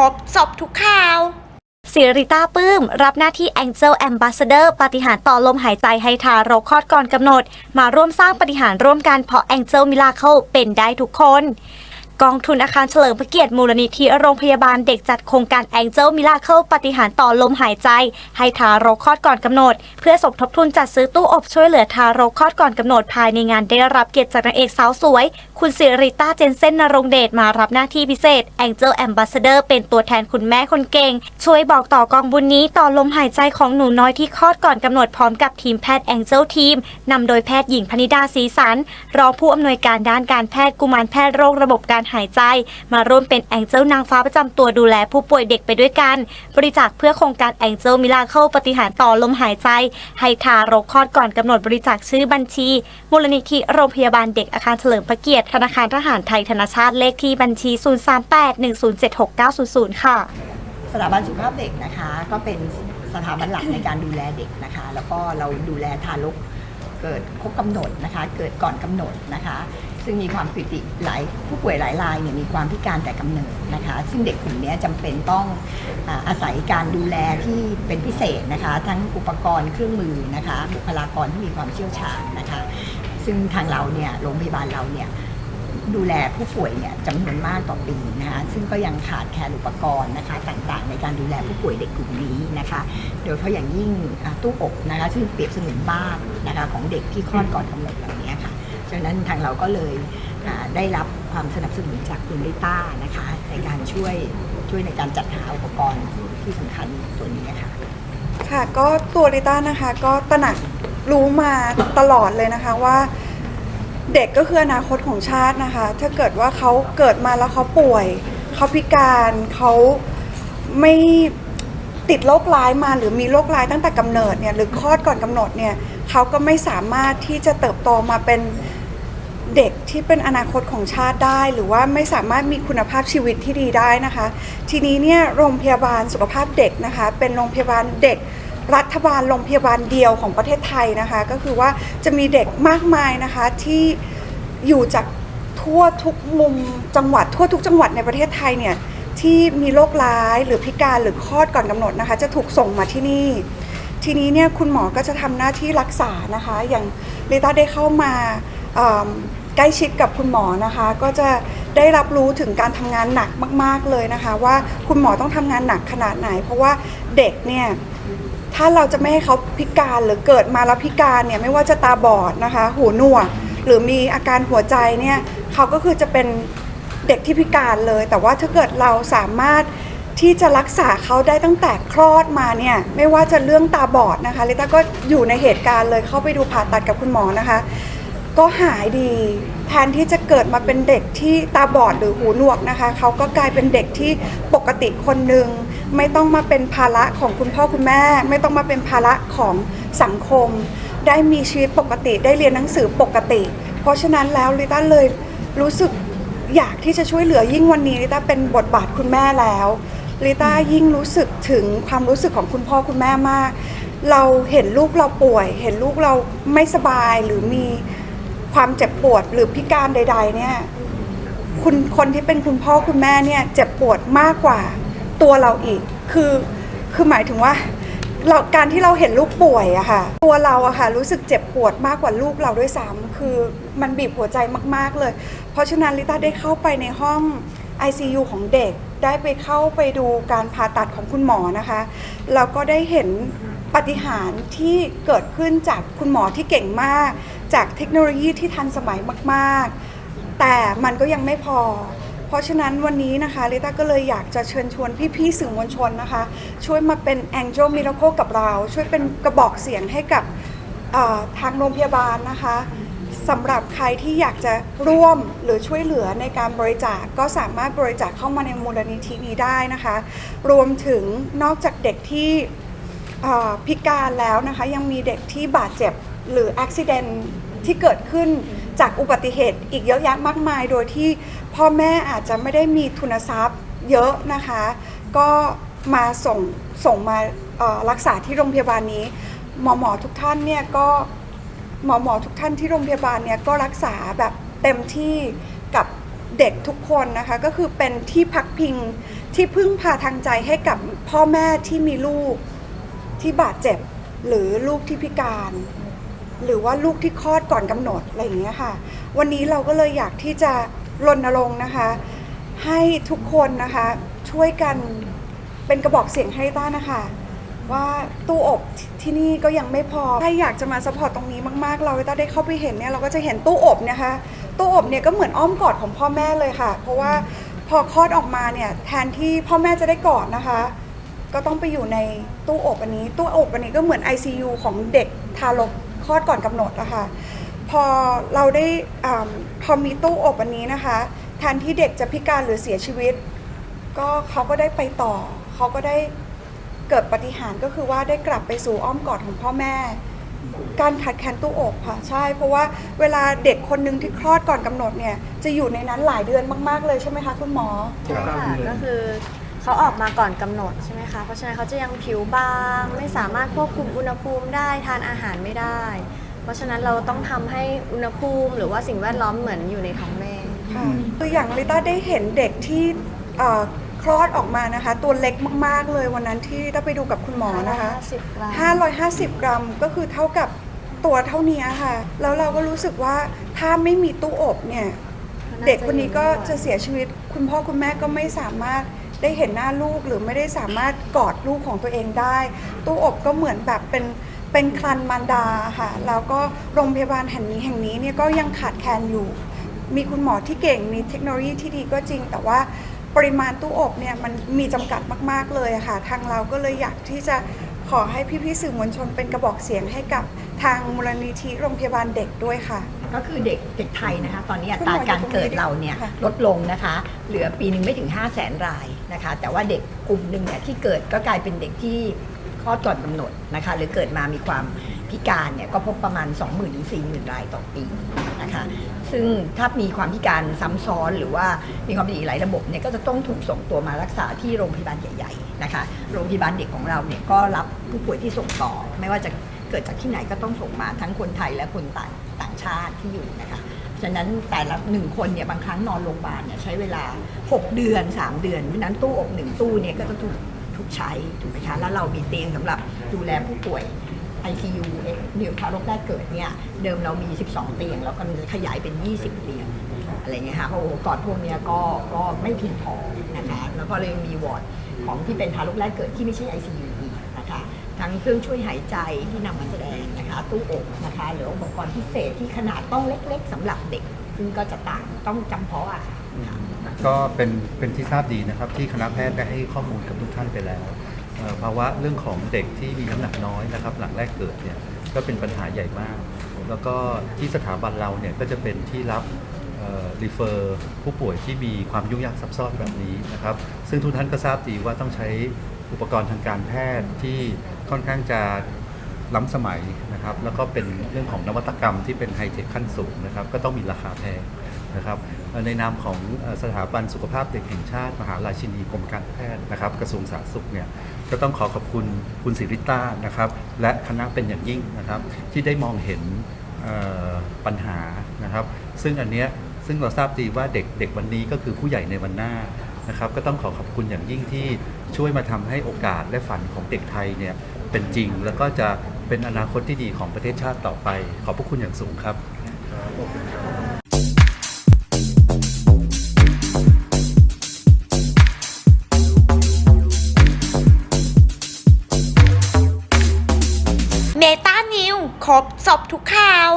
รบจบทุกข่าว สิริต้าปื้ม รับหน้าที่ Angel Ambassador ปาฏิหารย์ต่อลมหายใจให้ทารกคลอดก่อนกำหนด มาร่วมสร้างปาฏิหารย์ร่วมกันเพราะ Angel Miracle เป็นได้ทุกคน กองทุนอาคารเฉลิมพระเกียรติมูลนิธิโรงพยาบาลเด็กจัดโครงการ Angel Miracle ปาฏิหารต่อลมหายใจ ให้ทารกคลอดก่อนกำหนด เพื่อสมทบทุนจัดซื้อตู้อบช่วยเหลือทารกคลอดก่อนกำหนดภายในงานได้รับเกียรติจากนางเอกสาวสวย คุณสิริต้าเจนเซนนรงเดชมารับหน้าที่พิเศษ Angel Ambassador เป็นตัวแทนคุณแม่คนเก่ง ช่วยบอกต่อกองบุญนี้ต่อลมหายใจของหนูน้อยที่คลอดก่อนกำหนดพร้อมกับทีมแพทย์ Angel Team นำโดยแพทย์หญิงพนิดาศรีสันรองผู้อำนวยการด้านการแพทย์กุมารแพทย์โรคระบบการหายใจ มาร่วมเป็น Angel นางฟ้าประจำตัวดูแลผู้ป่วยเด็กไปด้วยกัน บริจาคเพื่อโครงการ Angel Miracle ปฏิหารต่อลมหายใจ ให้ทารกคลอดก่อนกำหนดบริจาคชื่อบัญชี มูลนิธิโรงพยาบาลเด็กอาคารเฉลิมพระเกียรติธนาคารทหารไทยธนชาติเลขที่บัญชี 038107690ค่ะ สถาบันสุขภาพเด็กนะคะ ก็เป็นสถาบันหลักในการดูแลเด็กนะคะ แล้วก็เราดูแลทารกเกิดครบกำหนดนะคะ เกิดก่อนกำหนดนะคะ ซึ่งมีความผิดปกติหลายผู้ป่วยหลายรายเนี่ยมีความพิการแต่กำเนิดนะคะ ซึ่งเด็กกลุ่มนี้จำเป็นต้องอาศัยการดูแลที่เป็นพิเศษนะคะ ทั้งอุปกรณ์เครื่องมือนะคะบุคลากรที่มีความเชี่ยวชาญนะคะ ซึ่งทางเราเนี่ยโรงพยาบาลเราเนี่ยดูแลผู้ป่วยเนี่ยจำนวนมากต่อปีนะคะซึ่งก็ยังขาดแคลนอุปกรณ์นะคะต่างๆ ในการดูแลผู้ป่วยเด็กกลุ่มนี้นะคะ โดยเฉพาะอย่างยิ่งตู้อบนะคะซึ่งเปรียบเสมือนบ้านนะคะของเด็กที่คลอดก่อนกำหนดแบบนี้ค่ะ ฉะนั้นทางเราก็เลยได้รับความสนับสนุนจากคุณลิต้านะคะในการช่วยช่วยในการจัดหาอุปกรณ์ที่สำคัญตัวนี้ค่ะค่ะก็ตัวริต้านะคะก็ตระหนักรู้มาตลอดเลยนะคะว่าเด็กก็คืออนาคตของชาตินะคะ ถ้าเกิดว่าเขาเกิดมาแล้วเขาป่วย เขาพิการเขาไม่ติดโรคร้ายมาหรือมีโรคร้ายตั้งแต่กำเนิดเนี่ยหรือคลอดก่อนกำหนดเนี่ยเขาก็ไม่สามารถที่จะเติบโตมาเป็น เด็กที่เป็นอนาคตของชาติได้ หรือว่าไม่สามารถมีคุณภาพชีวิตที่ดีได้นะคะ ทีนี้เนี่ยโรงพยาบาลสุขภาพเด็กนะคะ เป็นโรงพยาบาลเด็กรัฐบาลโรงพยาบาลเดียวของประเทศไทยนะคะ ก็คือว่าจะมีเด็กมากมายนะคะที่อยู่จากทั่วทุกมุมจังหวัด ทั่วทุกจังหวัดในประเทศไทยเนี่ยที่มีโรคร้ายหรือพิการหรือคลอดก่อนกำหนดนะคะ จะถูกส่งมาที่นี่ ทีนี้เนี่ยคุณหมอก็จะทำหน้าที่รักษานะคะ อย่างลิต้าได้เข้ามา ใกล้ชิดกับคุณหมอนะคะ ก็จะได้รับรู้ถึงการทำงานหนักมาก ๆเลยนะคะ ว่าคุณหมอต้องทำงานหนักขนาดไหน เพราะว่าเด็กเนี่ย ถ้าเราจะไม่ให้เขาพิการหรือเกิดมาแล้วพิการเนี่ยไม่ว่าจะตาบอดนะคะ หูหนวก หรือมีอาการหัวใจเนี่ยเขาก็คือจะเป็นเด็กที่พิการเลย แต่ว่าถ้าเกิดเราสามารถที่จะรักษาเขาได้ตั้งแต่คลอดมาเนี่ยไม่ว่าจะเรื่องตาบอดนะคะลิต้าก็อยู่ในเหตุการณ์เลยเข้าไปดูผ่าตัดกับคุณหมอนะคะ ก็หายดีแทนที่จะเกิดมาเป็นเด็กที่ตาบอดหรือหูหนวกนะคะ เขาก็กลายเป็นเด็กที่ปกติคนหนึ่งไม่ต้องมาเป็นภาระของคุณพ่อคุณแม่ ไม่ต้องมาเป็นภาระของสังคม ได้มีชีวิตปกติได้เรียนหนังสือปกติ เพราะฉะนั้นแล้วลิต้าเลยรู้สึกอยากที่จะช่วยเหลือยิ่งวันนี้ลิต้าเป็นบทบาทคุณแม่แล้วลิต้ายิ่งรู้สึกถึงความรู้สึกของคุณพ่อคุณแม่มาก เราเห็นลูกเราป่วย เห็นลูกเราไม่สบายหรือมี ความเจ็บปวดหรือพิการใด ๆ เนี่ยคุณคนที่เป็นคุณพ่อคุณแม่เนี่ยเจ็บปวดมากกว่าตัวเราอีก คือคือหมายถึงว่าเราการที่เราเห็นลูกป่วยอะค่ะ ตัวเราอะค่ะรู้สึกเจ็บปวดมากกว่าลูกเราด้วยซ้ำคือมันบีบหัวใจมากๆเลย เพราะฉะนั้นลิต้าได้เข้าไปในห้อง ICU ของเด็กได้ไปเข้าไปดูการผ่าตัดของคุณหมอนะคะแล้วก็ได้เห็นปาฏิหารย์ที่เกิดขึ้นจากคุณหมอที่เก่งมาก จากเทคโนโลยีที่ทันสมัยมากๆ แต่มันก็ยังไม่พอ เพราะฉะนั้นวันนี้นะคะลิต้าก็เลยอยากจะเชิญชวนพี่ๆสื่อมวลชนนะคะ ช่วยมาเป็น Angel Miracle กับเรา ช่วยเป็นกระบอกเสียงให้กับทางโรงพยาบาลนะคะสำหรับใครที่อยากจะร่วมหรือช่วยเหลือในการบริจาคก็สามารถบริจาคเข้ามาในมูลนิธินี้ได้นะคะ รวมถึงนอกจากเด็กที่พิการแล้วนะคะ ยังมีเด็กที่บาดเจ็บ หรืออุบิเหตุที่เกิดขึ้นจากอุบัติเหตุอีกเยอะแยะมากมาย โดยที่พ่อแม่อาจจะไม่ได้มีทุนทรัพย์เยอะนะคะ ก็มาส่งส่งมารักษาที่โรงพยาบาลนี้ หมอหมอทุกท่านเนี่ยก็หมอหมอทุกท่านที่โรงพยาบาลเนี่ยก็รักษาแบบเต็มที่กับเด็กทุกคนนะคะ ก็คือเป็นที่พักพิงที่พึ่งพาทางใจให้กับพ่อแม่ที่มีลูกที่บาดเจ็บหรือลูกที่พิการ หรือว่าลูกที่คลอดก่อนกำหนดอะไรอย่างเงี้ยค่ะ วันนี้เราก็เลยอยากที่จะรณรงค์นะคะ ให้ทุกคนนะคะช่วยกันเป็นกระบอกเสียงให้ต้านะคะ ว่าตู้อบที่นี่ก็ยังไม่พอถ้าอยากจะมาสปอร์ตตรงนี้มากๆ เราต้าได้เข้าไปเห็นเนี่ยเราก็จะเห็นตู้อบนะคะ ตู้อบเนี่ยก็เหมือนอ้อมกอดของพ่อแม่เลยค่ะ เพราะว่าพอคลอดออกมาเนี่ยแทนที่พ่อแม่จะได้กอดนะคะ ก็ต้องไปอยู่ในตู้อบอันนี้ ตู้อบอันนี้ก็เหมือน ICU ของเด็กทารก ลอดก่อนกำหนดนะคะพอเราได้อาพอมีตู้อบอันนี้นะคะแทนที่เด็กจะพิการหรือเสียชีวิต ก็เขาก็ได้ไปต่อ เขาก็ได้เกิดปฏิหารย์ก็คือว่าได้กลับไปสู่อ้อมกอดของพ่อแม่ การขาดแคลนตู้อบค่ะใช่ เพราะว่าเวลาเด็กคนหนึ่งที่คลอดก่อนกำหนดเนี่ยจะอยู่ในนั้นหลายเดือนมาก ๆ เลยใช่ไหมคะคุณหมอค่ะ ก็คือ เขาออกมาก่อนกำหนดใช่ไหมคะ เพราะฉะนั้นเขาจะยังผิวบาง ไม่สามารถควบคุมอุณหภูมิได้ทานอาหารไม่ได้ เพราะฉะนั้นเราต้องทำให้อุณหภูมิ หรือว่าสิ่งแวดล้อมเหมือนอยู่ในท้องแม่ ค่ะคืออย่างลิต้าได้เห็นเด็กที่เอ่อคลอดออกมานะคะ ตัวเล็กมากๆเลยวันนั้นที่ได้ไปดูกับคุณหมอนะคะ 550กรัม 550 กรัมก็คือเท่ากับตัวเท่านี้ค่ะ แล้วเราก็รู้สึกว่าถ้าไม่มีตู้อบเนี่ย เด็กคนนี้ก็จะเสียชีวิต คุณพ่อคุณแม่ก็ไม่สามารถ ได้เห็นหน้าลูกหรือไม่ได้สามารถกอดลูกของตัวเองได้ ตู้อบก็เหมือนแบบเป็นเป็นคลันมารดาค่ะแล้วก็โรงพยาบาลแห่งนี้แห่งนี้เนี่ยก็ยังขาดแคลนอยู่ มีคุณหมอที่เก่งมีเทคโนโลยีที่ดีก็จริง แต่ว่าปริมาณตู้อบเนี่ยมันมีจำกัดมาก ๆเลยอะค่ะ ทางเราก็เลยอยากที่จะขอให้พี่ๆสื่อมวลชนเป็นกระบอกเสียงให้กับทางมูลนิธิโรงพยาบาลเด็กด้วยค่ะ ก็คือเด็กเด็กไทยนะคะ ตอนนี้อัตราการเกิดเราเนี่ยค่ะลดลงนะคะ เหลือปีหนึ่งไม่ถึง 5 0 0แสนราย นะคะแต่ว่าเด็กกลุ่มหนึ่งเนี่ยที่เกิดก็กลายเป็นเด็กที่คลอดก่อนกำหนดนะคะหรือเกิดมามีความพิการเนี่ยก็พบประมาณ 20,000ถึง40,000 รายต่อปีนะคะซึ่งถ้ามีความพิการซ้ำซ้อนหรือว่ามีความผิดอีกหลายระบบเนี่ยก็จะต้องถูกส่งตัวมารักษาที่โรงพยาบาลใหญ่ๆนะคะโรงพยาบาลเด็กของเราเนี่ยก็รับผู้ป่วยที่ส่งต่อ ไม่ว่าจะเกิดจากที่ไหนก็ต้องส่งมาทั้งคนไทยและคนต่างต่างชาติที่อยู่นะคะ ฉะนั้นแต่ละหนึ่งคนเนี่ยบางครั้งนอนโรงพยาบาลเนี่ยใช้เวลา 6 เดือน 3 เดือนเพราะฉะนั้นตู้อบหนึ่งตู้เนี่ยก็จะถูกถูกใช้ถูกไหมคะแล้วเรามีเตียงสำหรับดูแลผู้ป่วย ICU เดี่ยวทารกแรกเกิดเนี่ยเดิมเรามี 12 เตียง แล้วก็จะขยายเป็น 20 เตียงอะไรเงี้ยค่ะเพราะอุปกรณ์พวกเนี้ยก็ก็ไม่เพียงพอนะคะแล้วก็เลยมีวอร์ดของที่เป็นทารกแรกเกิดที่ไม่ใช่ ICU อีกนะคะทั้งเครื่องช่วยหายใจที่นำมาแสดง ตู้อบนะคะหรืออุปกรณ์พิเศษที่ขนาดต้องเล็กๆสำหรับเด็ก ซึ่งก็จะต่างต้องจำเพาะอะค่ะ ก็เป็นเป็นที่ทราบดีนะครับที่คณะแพทย์ได้ให้ข้อมูลกับทุกท่านไปแล้วเอ่อภาวะเรื่องของเด็กที่มีน้ำหนักน้อยนะครับ หลังแรกเกิดเนี่ยก็เป็นปัญหาใหญ่มาก แล้วก็ที่สถาบันเราเนี่ยก็จะเป็นที่รับรีเฟอร์ผู้ป่วยที่มีความยุ่งยากซับซ้อนแบบนี้นะครับ ซึ่งทุกท่านก็ทราบดีว่าต้องใช้อุปกรณ์ทางการแพทย์ที่ค่อนข้างจะ ล้ำสมัยนะครับ แล้วก็เป็นเรื่องของนวัตกรรมที่เป็นไฮเทคขั้นสูงนะครับ ก็ต้องมีราคาแพงนะครับ ในนามของสถาบันสุขภาพเด็กแห่งชาติ มหาราชินีกรมการแพทย์นะครับ กระทรวงสาธารณสุขเนี่ยก็ต้องขอขอบคุณคุณสิริต้านะครับ และคณะเป็นอย่างยิ่งนะครับ ที่ได้มองเห็นปัญหานะครับ ซึ่งอันเนี้ยซึ่งเราทราบดีว่าเด็กเด็กวันนี้ก็คือผู้ใหญ่ในวันหน้านะครับ ก็ต้องขอขอบคุณอย่างยิ่งที่ช่วยมาทำให้โอกาสและฝันของเด็กไทยเนี่ย เป็นจริง แล้วก็จะเป็นอนาคตที่ดีของประเทศชาติต่อไป ขอบพระคุณอย่างสูงครับเมตานิวครบสอบทุกข่าว